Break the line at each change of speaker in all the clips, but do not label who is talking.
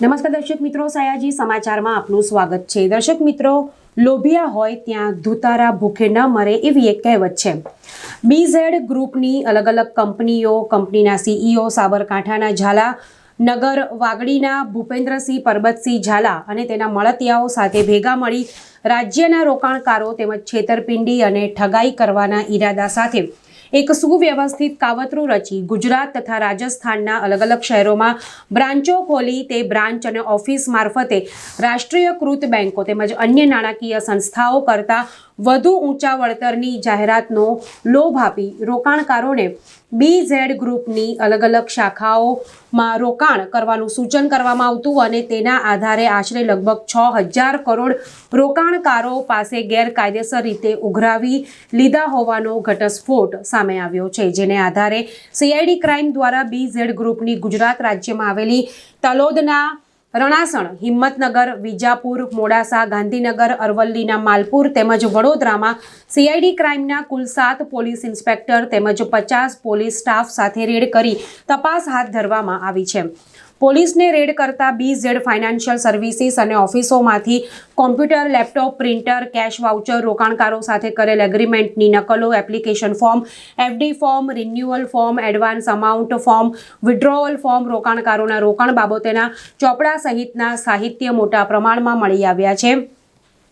નમસ્કાર દર્શક મિત્રો, સયાજી સમાચારમાં આપનું સ્વાગત છે. દર્શક મિત્રો, લોભિયા હોય ત્યાં ધુતારા ભૂખે ન મરે એવી એક કહેવત છે. બીઝેડ ગ્રુપની અલગ અલગ કંપનીઓ, કંપનીના સીઈઓ સાબરકાંઠાના ઝાલા, નગર વાગડીના ભૂપેન્દ્રસિંહ પરબતસિંહ ઝાલા અને તેના મળતિયાઓ સાથે ભેગા મળી રાજ્યના રોકાણકારો તેમજ છેતરપિંડી અને ઠગાઈ કરવાના ઈરાદા સાથે એક સુવ્યવસ્થિત કાવતરું રચી ગુજરાત તથા રાજસ્થાનના અલગ અલગ શહેરોમાં બ્રાન્ચો ખોલી તે બ્રાન્ચ અને ઓફિસ મારફતે રાષ્ટ્રીયકૃત બેન્કો તેમજ અન્ય નાણાકીય સંસ્થાઓ કરતાં વધુ ઊંચા વળતરની જાહેરાતનો લોભ આપી રોકાણકારોને બી ઝેડ ગ્રુપની અલગ અલગ શાખાઓમાં રોકાણ કરવાનું સૂચન કરવામાં આવતું અને તેના આધારે આશરે લગભગ છ હજાર કરોડ રોકાણકારો પાસે ગેરકાયદેસર રીતે ઉઘરાવી લીધા હોવાનો ઘટસ્ફોટ સામે આવ્યો છે, જેને આધારે સીઆઈડી ક્રાઇમ દ્વારા બી ઝેડ ગ્રુપની ગુજરાત રાજ્યમાં આવેલી તલોદના રણાસણ, હિંમતનગર, વિજાપુર, મોડાસા, ગાંધીનગર, અરવલ્લીના માલપુર તેમજ વડોદરામાં સીઆઈડી ક્રાઇમના કુલ સાત પોલીસ ઇન્સ્પેક્ટર તેમજ પચાસ પોલીસ સ્ટાફ સાથે રેડ કરી તપાસ હાથ ધરવામાં આવી છે. પોલીસને રેડ કરતા બી ઝેડ ફાઇનાન્શિયલ સર્વિસીસ અને ઓફિસોમાંથી computer, laptop, printer, cash voucher, રોકાણકારો સાથે કરેલ એગ્રીમેન્ટની નકલો, application form FD form, renewal form, advance amount form, withdrawal form રોકાણકારોના રોકાણ બાબતેના ચોપડા સહિતના સાહિત્ય મોટા પ્રમાણમાં મળી આવ્યા છે.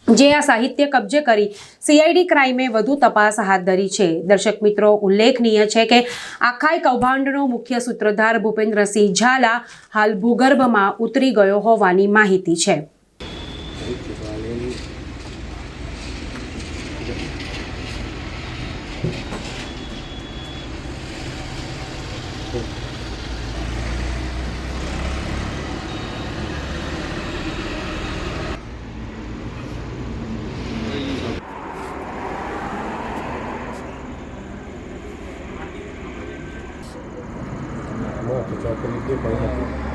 જે આ સાહિત્ય કબજે કરી સીઆઈડી ક્રાઇમે વધુ તપાસ હાથ ધરી છે. દર્શક મિત્રો, ઉલ્લેખનીય છે કે આખાય કૌભાંડનો મુખ્ય સૂત્રધાર ભૂપેન્દ્રસિંહ ઝાલા હાલ ભૂગર્ભમાં ઉતરી ગયો હોવાની માહિતી છે.
ci sono con il tempo eh.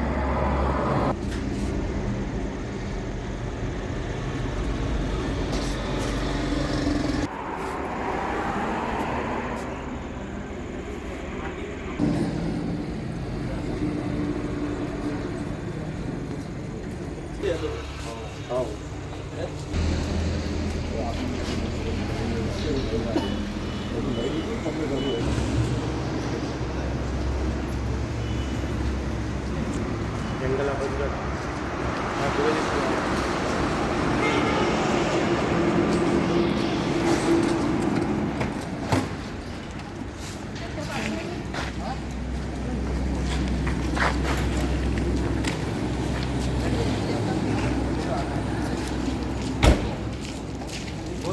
Oh. Oh. Yeah. Wow. la.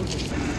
Thank you.